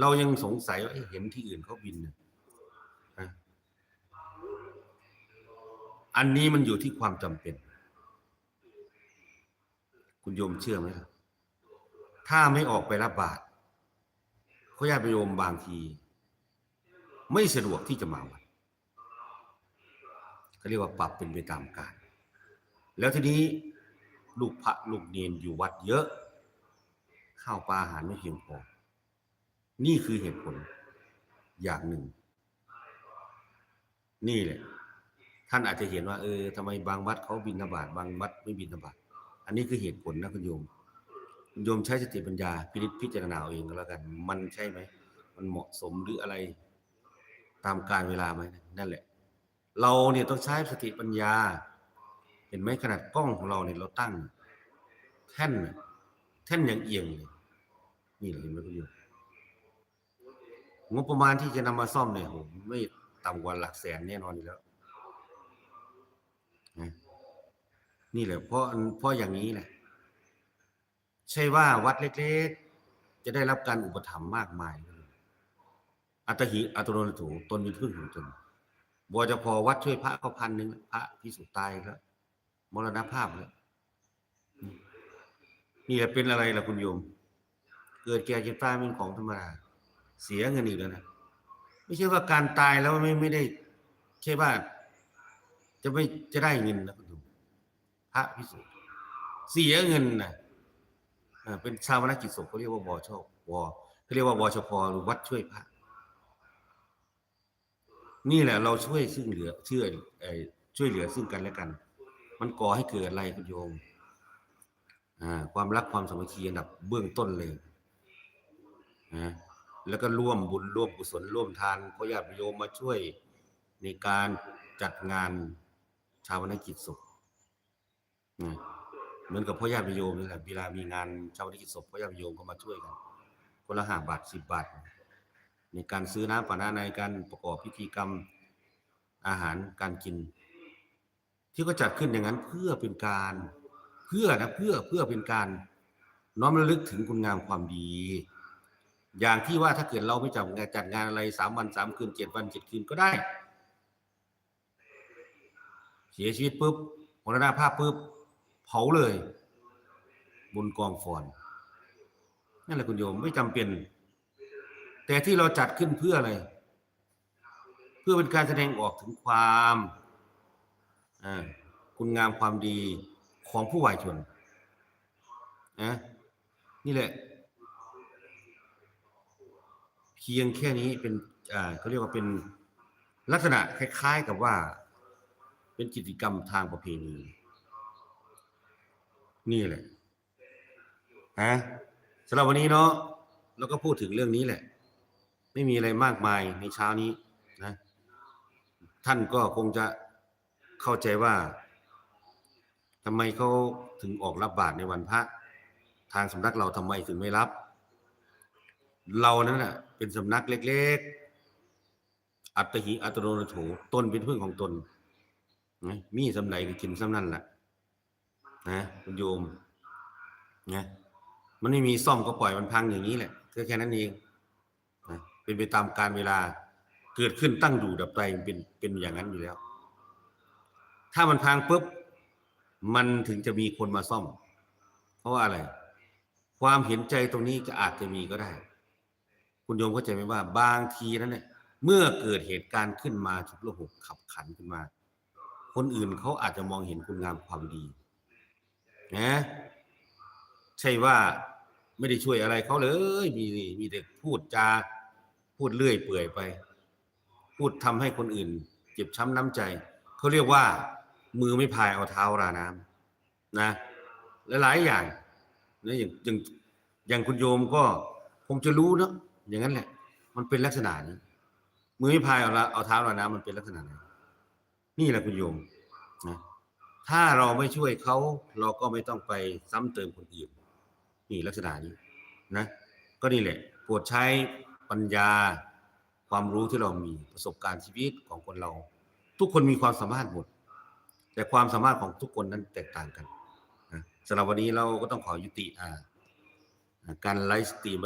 เรายังสงสัยว่าเห็นที่อื่นเขาบินเนี่ยอันนี้มันอยู่ที่ความจำเป็น คุณโยมเชื่อไหมล่ะถ้าไม่ออกไปรับบาตรเขาญาติโยมบางที ไม่สะดวกที่จะมาวัดเขาเรียกว่าปรับเป็นไปตามกาลแล้วทีนี้ลูกพระลูกเนนอยู่วัดเยอะ ข้าวปลาอาหารไม่เพียงพอ นี่คือเหตุผลอย่างหนึ่ง นี่แหละ ท่านอาจจะเห็นว่า เออทำไมบางวัดเขาบินธบาตบางวัดไม่บินธบาตอันนี้คือเหตุผลนะคุณโยมคุณโยมใช้สติปัญญาพินิจพิจารณาเอาเองก็แล้วกัน มันใช่ไหม มันเหมาะสมหรืออะไร ตามการเวลาไหมนั่นแหละ เราเนี่ยต้องใช้สติปัญญา เห็นไหมขนาดกล้องของเราเนี่ยเราตั้ง แท่น แท่นอย่างเอียงเลยนี่เห็นไหมคุณโยม งบประมาณที่จะนำมาซ่อมเนี่ยโหไม่ต่ำกว่าหลักแสนแน่นอนอยู่แล้วนะนี่แหละเพราะเพราะอย่างนี้แหละใช่ว่าวัดเล็ก ๆ จะได้รับการอุปถัมภ์มากมาย อัตหิอัตโนนโถตนมีพึ่งของตนบัวจะพอวัดช่วยพระก็พันหนึ่งพระพิสุตายแล้วมรณภาพแล้วนี่แหละเป็นอะไรล่ะคุณโยม เกิดแก่เจ็บตายเป็นของธรรมดา เสียเงินอีกแล้วนะไม่ใช่ว่าการตายแล้วไม่ไม่ได้ใช่ว่า จะไม่จะได้เงินนะคุณโยมพระพิสุเสียเงินนะเป็นชาวนากิจศพเขาเรียกว่าบอชวเขาเรียกว่าวชพหรือวัดช่วยพระนี่แหละเราช่วยซึ่งเหลือเชื่อช่วยเหลือซึ่งกันและกัน มันก่อให้เกิดอะไรคุณโยมความรักความสามัคคีอันดับเบื้องต้นเลยนะ แล้วก็ร่วมบุญร่วมกุศลร่วมทานพ่อญาติโยมมาช่วยในการจัดงานชาวนักกิจศพเหมือนกับพ่อญาติโยมนี่แหละเวลามีงานชาวนักกิจศพพ่อญาติโยมก็มาช่วยกันคนละห้าบาทสิบบาท ในการซื้อน้ำปานะในการประกอบพิธีกรรมอาหารการกิน ที่ก็จัดขึ้นอย่างนั้นเพื่อเป็นการเพื่อนะเพื่อเพื่อเป็นการน้อมระลึกถึงคุณงามความดี อย่างที่ว่าถ้าเกิดเราไม่จัดงานจัดงานอะไรสามวันสามคืนเจ็ดวันเจ็ดคืนก็ได้ เสียชีวิตปุ๊บมรณภาพปุ๊บเผาเลย บนกองฟอนนั่นแหละคุณโยมไม่จำเป็น แต่ที่เราจัดขึ้นเพื่ออะไร เพื่อเป็นการแสดงออกถึงความคุณงามความดีของผู้วายชนนะนี่แหละ เพียงแค่นี้เป็นอ่าเขาเรียกว่าเป็นลักษณะคล้ายๆกับว่า เป็นกิจกรรมทางประเพณี นี่แหละฮะสำหรับวันนี้เนาะเราก็พูดถึงเรื่องนี้แหละ ไม่มีอะไรมากมายในเช้านี้นะ ท่านก็คงจะเข้าใจว่าทำไมเขาถึงออกรับบาตรในวันพระ ทางสำนักเราทำไมถึงไม่รับ เรานั้นน่ะ เป็นสำนักเล็ก ๆ อัตหิอัตโนโถตนเป็นพึ่งของตนนะมีสำไหนก็กินสำนั่นแหละนะคุณโยมนะมันไม่มีซ่อมก็ปล่อยมันพังอย่างนี้แหละก็แค่นั้นเองนะเป็นไปตามการเวลาเกิดขึ้นตั้งอยู่ดับไปเป็นเป็นอย่างนั้นอยู่แล้ว ถ้ามันพังปุ๊บมันถึงจะมีคนมาซ่อม เพราะว่าอะไร ความเห็นใจตรงนี้จะอาจจะมีก็ได้ คุณโยมเข้าใจไหมว่าบางทีนั้นเนี่ยเมื่อเกิดเหตุการณ์ขึ้นมาฉุกละหุกขับขันขึ้นมา คนอื่นเขาอาจจะมองเห็นคุณงามความดีนะใช่ว่าไม่ได้ช่วยอะไรเขาเลย มีมีแต่พูดจาพูดเลื่อยเปื่อยไป พูดทำให้คนอื่น เจ็บช้ำน้ำใจเขาเรียกว่า มือไม่พายเอาเท้าราน้ำนะหลายๆอย่างนะอย่างอย่างอย่างคุณโยมก็คงจะรู้เนอะ อย่างนั้นแหละ มันเป็นลักษณะนี้มือไม่พายเอาละเอาเท้าเราน้ำมันเป็นลักษณะนี้นี่แหละคุณโยมนะถ้าเราไม่ช่วยเขาเราก็ไม่ต้องไปซ้ำเติมคนอื่นนี่ลักษณะนี้นะ ก็นี่แหละโปรดใช้ปัญญาความรู้ที่เรามีประสบการณ์ชีวิตของคนเรา ทุกคนมีความสามารถหมด แต่ความสามารถของทุกคนนั้นแตกต่างกันนะสำหรับวันนี้เราก็ต้องขอยุติอ่าการไลฟ์สตรีม